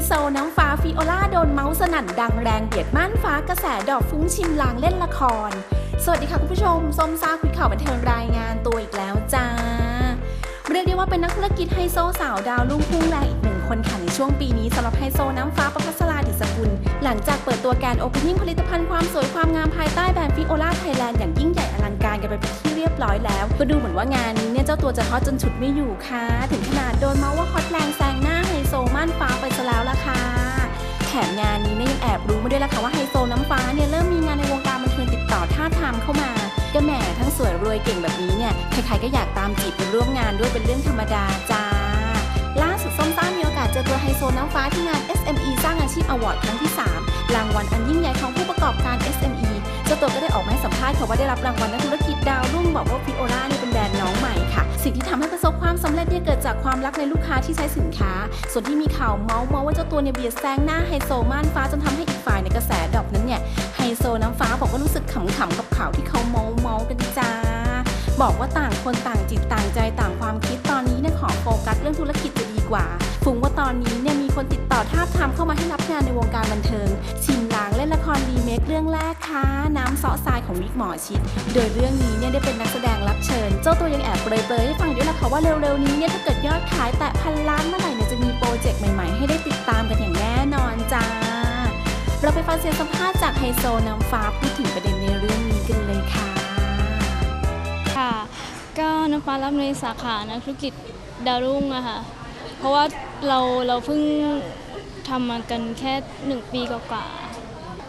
รั่นดังแรงเบียดม่านฟ้ากระแสดอกฟุ้งชิมลางเล่นละคร สวัสดีค่ะคุณผู้ชมส้มซ่าคุยข่าวบันเทิงรายงานตัวอีกแล้วจ้า เรียกได้ว่าเป็นนักธุรกิจไฮโซสาวดาวรุ่งพุ่งแรงอีกหนึ่งคนค่ะในช่วงปีนี้สำหรับไฮโซน้ำฟ้าประภัสราดิสกุล หลังจากเปิดตัวแกนโอเพนนิ่งผลิตภัณฑ์ความสวยความงามภายใต้แบรนด์ฟิโอลาไทยแลนด์อย่างยิ่งใหญ่อลังการกันไปเป็นที่เรียบร้อยแล้ว ก็ดูเหมือนว่างานนี้เนี่ยเจ้าตัวจะฮอตจนฉุดไม่อยู่ค่ะถึงขนาดโดนเมาส์ว่าฮอตแรงแซงหน้า ยังแล้วยล่ะค่ะว่าไฮโซน้ำฟ้าเนี่ยเริ่มมีงานในวงการบันเทิงติดต่อท่าทามเข้ามาก็แหมทั้งสวยรวยเก่งแบบนี้เนี่ยใครๆก็อยากตามจีบไปร่วมงานด้วยเป็นเรื่องธรรมดาจ้าล่าสุดส้มซ่ามีโอกาสเจอตัวไฮโซน้ำฟ้าที่งาน SME สร้างอาชีพอวอร์ดครั้งที่ 3 รางวัลอันยิ่งใหญ่ของผู้ประกอบการ SME เจ้าตัวก็ได้ออกมาให้สัมภาษณ์ค่ะว่าได้รับรางวัลนักธุรกิจดาวรุ่งบอกว่าฟิโอล่าเนี่ยเป็นแบรนด์ ค่ะ สิ่งที่ทำให้ประสบความสำเร็จเนี่ยเกิดจากความรักในลูกค้าที่ใช้สินค้า ส่วนที่มีข่าวเมาส์มาว่าเจ้าตัวเนี่ยเบียดแซงหน้าไฮโซม่านฟ้าจนทำให้อีกฝ่ายในกระแสดอกนั้นเนี่ยไฮโซน้ำฟ้าบอกว่ารู้สึกขำๆกับข่าวที่เขาเมาส์เมาส์กันจ้าบอกว่าต่างคนต่างจิตต่างใจต่างความคิดตอนนี้เนี่ยขอโฟกัสเรื่องธุรกิจจะดีกว่าฟุ้งว่าตอนนี้เนี่ยมีคนติดต่อท้าบทามเข้ามาให้รับงานในวงการบันเทิงชิมลางเล่นละคร เรื่องแรกค่ะน้ำเสาะทรายของวิกหมอชิด โดยเรื่องนี้เนี่ยได้เป็นนักแสดงรับเชิญ เจ้าตัวยังแอบเปรยๆให้ฟังด้วยล่ะค่ะว่าเร็วๆนี้เนี่ยถ้าเกิดยอดขายแตะพันล้านเมื่อไหร่เนี่ยจะมีโปรเจกต์ใหม่ๆ ให้ได้ติดตามกันอย่างแน่นอนจ้า เราไปฟังเสียงสัมภาษณ์จากไฮโซน้ำฟ้าพูดถึงประเด็นในเรื่องนี้กันเลยค่ะ ค่ะก็น้ำฟ้ารับในสาขานักธุรกิจดาวรุ่งอะค่ะ เพราะว่าเราเราเพิ่งทำมากันแค่หนึ่งปีกว่า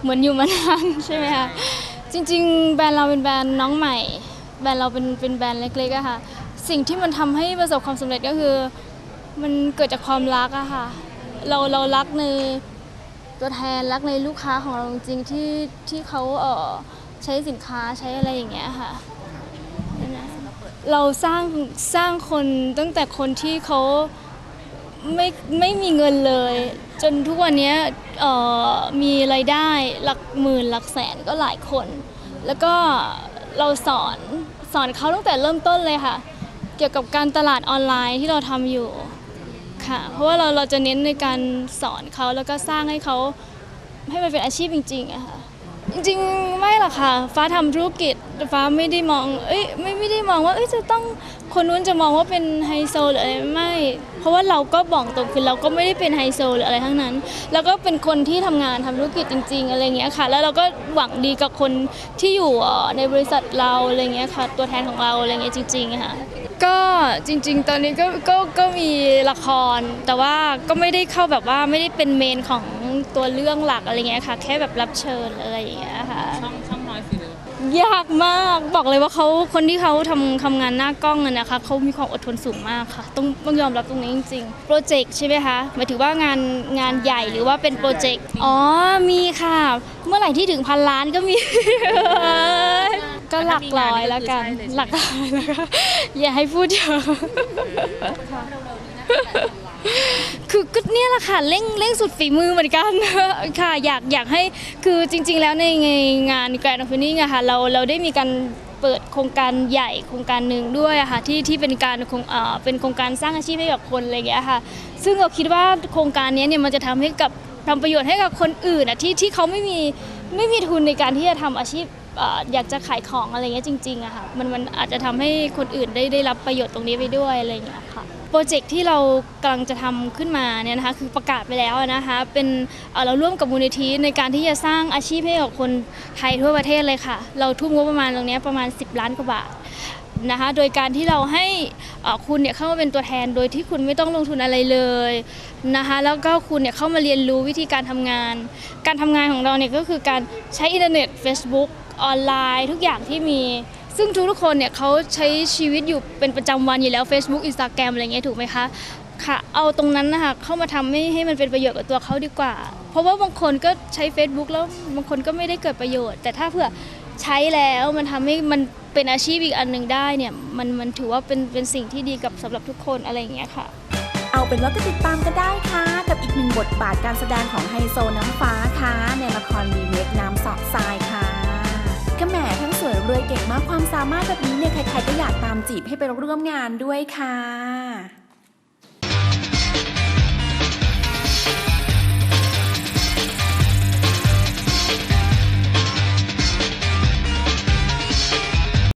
เหมือนอยู่มานาน ใช่ไหมคะจริง ๆ แบรนด์เราเป็นแบรนด์น้องใหม่ แบรนด์เราเป็นเป็นแบรนด์เล็กๆอะค่ะ สิ่งที่มันทำให้ประสบความสำเร็จก็คือ มันเกิดจากความรักอะค่ะ เราเรารักในตัวแทนรักในลูกค้าของเราจริงๆที่ที่เขาเออใช้สินค้าใช้อะไรอย่างเงี้ยค่ะเราสร้างสร้างคนตั้งแต่คนที่เขาไม่ไม่มีเงินเลย จนทุกวันนี้มีรายได้หลักหมื่นหลักแสนก็หลายคน แล้วก็เราสอนสอนเขาตั้งแต่เริ่มต้นเลยค่ะ เกี่ยวกับการตลาดออนไลน์ที่เราทำอยู่ค่ะ เพราะว่าเราเราจะเน้นในการสอนเขาแล้วก็สร้างให้เขาให้มันเป็นอาชีพจริงๆอะค่ะ จริงๆไม่หรอกค่ะ ฟ้าทำธุรกิจ ฟ้าไม่ได้มอง เอ้ยไม่ไม่ได้มองว่าเอ้ยจะต้องคนนู้นจะมองว่าเป็นไฮโซหรืออะไรไม่ เพราะว่าเราก็บอกตรงคือเราก็ไม่ได้เป็นไฮโซหรืออะไรทั้งนั้น แล้วก็เป็นคนที่ทำงานทำธุรกิจจริง ๆ อะไรเงี้ยค่ะ แล้วเราก็หวังดีกับคนที่อยู่เอ่อในบริษัทเราอะไรเงี้ยค่ะ ตัวแทนของเราอะไรเงี้ยจริงๆค่ะ ก็จริงๆ ตอนนี้ก็ก็ก็มีละคร แต่ว่าก็ไม่ได้เข้าแบบว่าไม่ได้เป็นเมนของ ตัวเรื่องหลักอะไรเงี้ยค่ะ แค่แบบรับเชิญอะไรอย่างเงี้ยค่ะ ช่องช่องน้อยสีเหลืองยากมากบอกเลยว่าเขาคนที่เขาทำทำงานหน้ากล้องอะนะคะเขามีความอดทนสูงมากค่ะ ต้องต้องยอมรับตรงนี้จริงๆโปรเจกต์ใช่ไหมคะหมายถึงว่างานงานใหญ่หรือว่าเป็นโปรเจกต์อ๋อมีค่ะ เมื่อไหร่ที่ถึงพันล้านก็มี ก็หลักร้อยแล้วกันหลักร้อยแล้วกันอย่าให้พูดเยอะคื คือก็เนี่ยแหละค่ะเร่งเร่งสุดฝีมือเหมือนกัน ค่ะอยากอยากให้คือจริง ๆ แล้วในงานแกรนด์โอเพนนิ่งอะค่ะเราเราได้มีการเปิดโครงการใหญ่โครงการหนึ่งด้วยอะค่ะที่ที่เป็นการคงเป็นโครงการสร้างอาชีพให้กับคนอะไรอย่างเงี้ยค่ะ ซึ่งเราคิดว่าโครงการนี้เนี่ยมันจะทำให้กับทำประโยชน์ให้กับคนอื่นอะที่ที่เขาไม่มีไม่มีทุนในการที่จะทำอาชีพเอ่ออยากจะขายของอะไรเงี้ยจริงๆอะค่ะมันมันอาจจะทำให้คนอื่นได้ได้รับประโยชน์ตรงนี้ไปด้วยอะไรอย่างเงี้ยค่ะ โปรเจกต์ที่เรากำลังจะทำขึ้นมาเนี่ยนะคะคือประกาศไปแล้วนะคะเป็นเเราร่วมกับมูลนิธิในการที่จะสร้างอาชีพให้กับคนไทยทั่วประเทศเลยค่ะ เราทุ่มงบประมาณตรงนี้ประมาณ 10 ล้านกว่าบาทนะคะโดยการที่เราให้คุณเนี่ยเข้ามาเป็นตัวแทน โดยที่คุณไม่ต้องลงทุนอะไรเลยนะคะแล้วก็คุณเนี่ยเข้ามาเรียนรู้วิธีการทำงาน การทำงานของเราเนี่ยก็คือการใช้อินเทอร์เน็ต Facebook ออนไลน์ ทุกอย่างที่มี ซึ่งทุกๆคนเนี่ยเขาใช้ชีวิตอยู่เป็นประจำวันอยู่แล้ว Facebook Instagram อะไรเงี้ยถูกไหมคะค่ะ เอาตรงนั้นนะคะเข้ามาทำให้ให้มันเป็นประโยชน์กับตัวเขาดีกว่า เพราะว่าบางคนก็ใช้ Facebook แล้วบางคนก็ไม่ได้เกิดประโยชน์ แต่ถ้าเผื่อใช้แล้วมันทำให้มันเป็นอาชีพอีกอันหนึ่งได้เนี่ยมันมันถือว่าเป็นเป็นสิ่งที่ดีกับสำหรับทุกคนอะไรอย่างเงี้ยค่ะ เอาเป็นว่าก็ติดตามกันได้ค่ะ กับอีกหนึ่งบทบาทการแสดงของไฮโซน้ำฟ้าค่ะใน มากความสามารถแบบนี้เนี่ยใครๆก็อยากตามจีบให้ไปร่วมงานด้วยค่ะ